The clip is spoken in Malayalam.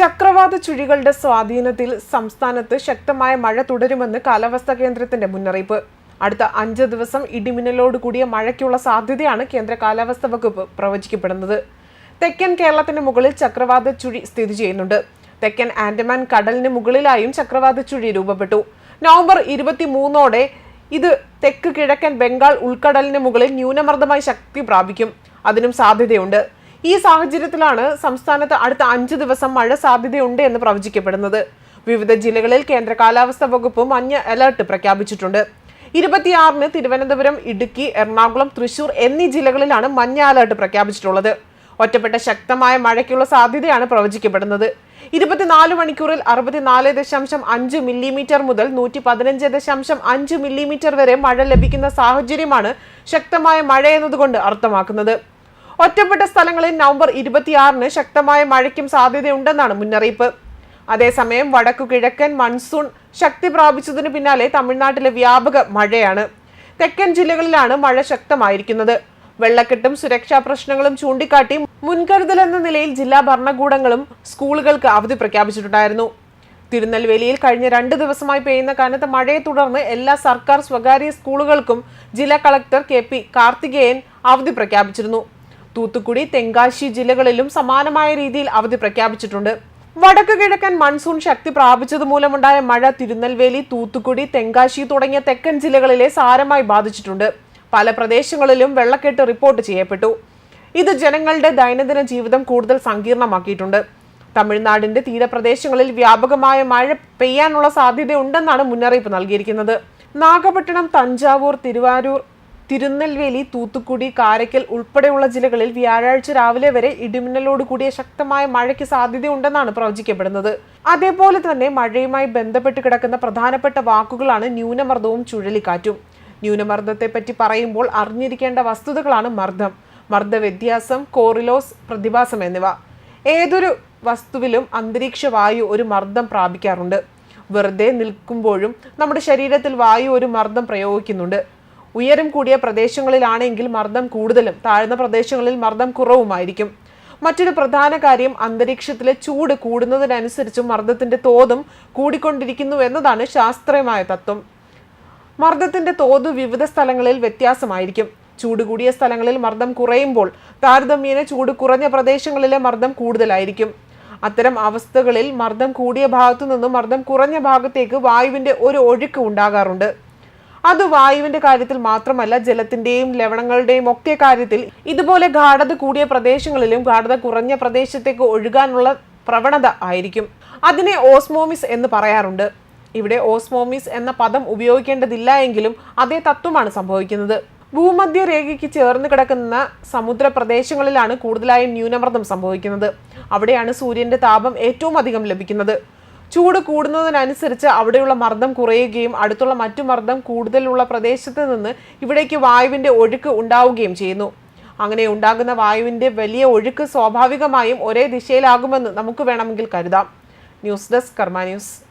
ചക്രവാത ചുഴികളുടെ സ്വാധീനത്തിൽ സംസ്ഥാനത്ത് ശക്തമായ മഴ തുടരുമെന്ന് കാലാവസ്ഥാ കേന്ദ്രത്തിന്റെ മുന്നറിയിപ്പ്. അടുത്ത അഞ്ച് ദിവസം ഇടിമിന്നലോട് കൂടിയ മഴയ്ക്കുള്ള സാധ്യതയാണ് കേന്ദ്ര കാലാവസ്ഥാ വകുപ്പ് പ്രവചിക്കപ്പെടുന്നത്. തെക്കൻ കേരളത്തിന് മുകളിൽ ചക്രവാത ചുഴി സ്ഥിതി ചെയ്യുന്നുണ്ട്. തെക്കൻ ആൻഡമാൻ കടലിന് മുകളിലായും ചക്രവാത ചുഴി രൂപപ്പെട്ടു. നവംബർ ഇരുപത്തിമൂന്നോടെ ഇത് തെക്ക് കിഴക്കൻ ബംഗാൾ ഉൾക്കടലിന് മുകളിൽ ന്യൂനമർദ്ദമായി ശക്തി പ്രാപിക്കും. അതിനും സാധ്യതയുണ്ട്. ഈ സാഹചര്യത്തിലാണ് സംസ്ഥാനത്ത് അടുത്ത അഞ്ചു ദിവസം മഴ സാധ്യതയുണ്ട് എന്ന് പ്രവചിക്കപ്പെടുന്നത്. വിവിധ ജില്ലകളിൽ കേന്ദ്ര കാലാവസ്ഥാ വകുപ്പ് മഞ്ഞ അലർട്ട് പ്രഖ്യാപിച്ചിട്ടുണ്ട്. ഇരുപത്തിയാറിന് തിരുവനന്തപുരം ഇടുക്കി എറണാകുളം തൃശൂർ എന്നീ ജില്ലകളിലാണ് മഞ്ഞ അലർട്ട് പ്രഖ്യാപിച്ചിട്ടുള്ളത്. ഒറ്റപ്പെട്ട ശക്തമായ മഴയ്ക്കുള്ള സാധ്യതയാണ് പ്രവചിക്കപ്പെടുന്നത്. ഇരുപത്തിനാല് മണിക്കൂറിൽ അറുപത്തിനാല് ദശാംശം അഞ്ച് മില്ലിമീറ്റർ മുതൽ നൂറ്റി പതിനഞ്ച് ദശാംശം അഞ്ച് മില്ലിമീറ്റർ വരെ മഴ ലഭിക്കുന്ന സാഹചര്യമാണ് ശക്തമായ മഴ എന്നതുകൊണ്ട് അർത്ഥമാക്കുന്നത്. ഒറ്റപ്പെട്ട സ്ഥലങ്ങളിൽ നവംബർ ഇരുപത്തിയാറിന് ശക്തമായ മഴയ്ക്കും സാധ്യതയുണ്ടെന്നാണ് മുന്നറിയിപ്പ്. അതേസമയം വടക്കു കിഴക്കൻ മൺസൂൺ ശക്തി പ്രാപിച്ചതിന് പിന്നാലെ തമിഴ്നാട്ടിലെ വ്യാപക മഴയാണ്. തെക്കൻ ജില്ലകളിലാണ് മഴ ശക്തമായിരിക്കുന്നത്. വെള്ളക്കെട്ടും സുരക്ഷാ പ്രശ്നങ്ങളും ചൂണ്ടിക്കാട്ടി മുൻകരുതൽ എന്ന നിലയിൽ ജില്ലാ ഭരണകൂടങ്ങളും സ്കൂളുകൾക്ക് അവധി പ്രഖ്യാപിച്ചിട്ടുണ്ടായിരുന്നു. തിരുനെൽവേലിയിൽ കഴിഞ്ഞ രണ്ട് ദിവസമായി പെയ്യുന്ന കനത്ത മഴയെ തുടർന്ന് എല്ലാ സർക്കാർ സ്വകാര്യ സ്കൂളുകൾക്കും ജില്ലാ കളക്ടർ കെ പി കാർത്തികേയൻ അവധി പ്രഖ്യാപിച്ചിരുന്നു. തൂത്തുക്കുടി തെങ്കാശി ജില്ലകളിലും സമാനമായ രീതിയിൽ അവധി പ്രഖ്യാപിച്ചിട്ടുണ്ട്. വടക്ക് കിഴക്കൻ മൺസൂൺ ശക്തി പ്രാപിച്ചത് മൂലമുണ്ടായ മഴ തിരുനെൽവേലി തൂത്തുക്കുടി തെങ്കാശി തുടങ്ങിയ തെക്കൻ ജില്ലകളിലെ സാരമായി ബാധിച്ചിട്ടുണ്ട്. പല പ്രദേശങ്ങളിലും വെള്ളക്കെട്ട് റിപ്പോർട്ട് ചെയ്യപ്പെട്ടു. ഇത് ജനങ്ങളുടെ ദൈനംദിന ജീവിതം കൂടുതൽ സങ്കീർണമാക്കിയിട്ടുണ്ട്. തമിഴ്നാടിന്റെ തീരപ്രദേശങ്ങളിൽ വ്യാപകമായ മഴ പെയ്യാനുള്ള സാധ്യതയുണ്ടെന്നാണ് മുന്നറിയിപ്പ് നൽകിയിരിക്കുന്നത്. നാഗപട്ടണം തഞ്ചാവൂർ തിരുവാരൂർ തിരുനെൽവേലി തൂത്തുക്കുടി കാരയ്ക്കൽ ഉൾപ്പെടെയുള്ള ജില്ലകളിൽ വ്യാഴാഴ്ച രാവിലെ വരെ ഇടിമിന്നലോട് കൂടിയ ശക്തമായ മഴയ്ക്ക് സാധ്യതയുണ്ടെന്നാണ് പ്രവചിക്കപ്പെടുന്നത്. അതേപോലെ തന്നെ മഴയുമായി ബന്ധപ്പെട്ട് കിടക്കുന്ന പ്രധാനപ്പെട്ട വാക്കുകളാണ് ന്യൂനമർദ്ദവും ചുഴലിക്കാറ്റും. ന്യൂനമർദ്ദത്തെ പറ്റി പറയുമ്പോൾ അറിഞ്ഞിരിക്കേണ്ട വസ്തുതകളാണ് മർദ്ദം മർദ്ദ വ്യത്യാസം കോറിലോസ് പ്രതിഭാസം എന്നിവ. ഏതൊരു വസ്തുവിലും അന്തരീക്ഷ വായു ഒരു മർദ്ദം പ്രാപിക്കാറുണ്ട്. വെറുതെ നിൽക്കുമ്പോഴും നമ്മുടെ ശരീരത്തിൽ വായു ഒരു മർദ്ദം പ്രയോഗിക്കുന്നുണ്ട്. ഉയരം കൂടിയ പ്രദേശങ്ങളിലാണെങ്കിൽ മർദ്ദം കൂടുതലും താഴ്ന്ന പ്രദേശങ്ങളിൽ മർദ്ദം കുറവുമായിരിക്കും. മറ്റൊരു പ്രധാന കാര്യം അന്തരീക്ഷത്തിലെ ചൂട് കൂടുന്നതിനനുസരിച്ച് മർദ്ദത്തിന്റെ തോതും കൂടിക്കൊണ്ടിരിക്കുന്നു എന്നതാണ് ശാസ്ത്രീയമായ തത്വം. മർദ്ദത്തിന്റെ തോത് വിവിധ സ്ഥലങ്ങളിൽ വ്യത്യാസമായിരിക്കും. ചൂട് കൂടിയ സ്ഥലങ്ങളിൽ മർദ്ദം കുറയുമ്പോൾ താരതമ്യേന ചൂട് കുറഞ്ഞ പ്രദേശങ്ങളിലെ മർദ്ദം കൂടുതലായിരിക്കും. അത്തരം അവസ്ഥകളിൽ മർദ്ദം കൂടിയ ഭാഗത്തു നിന്നും മർദ്ദം കുറഞ്ഞ ഭാഗത്തേക്ക് വായുവിന്റെ ഒരു ഒഴുക്ക് ഉണ്ടാകാറുണ്ട്. അത് വായുവിന്റെ കാര്യത്തിൽ മാത്രമല്ല ജലത്തിന്റെയും ലവണങ്ങളുടെയും ഒക്കെ കാര്യത്തിൽ ഇതുപോലെ ഗാഠത കൂടിയ പ്രദേശങ്ങളിലും ഗാഠത കുറഞ്ഞ പ്രദേശത്തേക്ക് ഒഴുകാനുള്ള പ്രവണത ആയിരിക്കും. അതിനെ ഓസ്മോമിസ് എന്ന് പറയാറുണ്ട്. ഇവിടെ ഓസ്മോമിസ് എന്ന പദം ഉപയോഗിക്കേണ്ടതില്ല എങ്കിലും അതേ തത്വമാണ് സംഭവിക്കുന്നത്. ഭൂമധ്യരേഖയ്ക്ക് ചേർന്ന് കിടക്കുന്ന സമുദ്ര പ്രദേശങ്ങളിലാണ് കൂടുതലായും ന്യൂനമർദ്ദം സംഭവിക്കുന്നത്. അവിടെയാണ് സൂര്യന്റെ താപം ഏറ്റവും അധികം ലഭിക്കുന്നത്. ചൂട് കൂടുന്നതിനനുസരിച്ച് അവിടെയുള്ള മർദ്ദം കുറയുകയും അടുത്തുള്ള മറ്റു മർദ്ദം കൂടുതലുള്ള പ്രദേശത്ത് നിന്ന് ഇവിടേക്ക് വായുവിന്റെ ഒഴുക്ക് ഉണ്ടാവുകയും ചെയ്യുന്നു. അങ്ങനെ ഉണ്ടാകുന്ന വായുവിന്റെ വലിയ ഒഴുക്ക് സ്വാഭാവികമായും ഒരേ ദിശയിലാകുമെന്ന് നമുക്ക് വേണമെങ്കിൽ കരുതാം. News desk Karma news.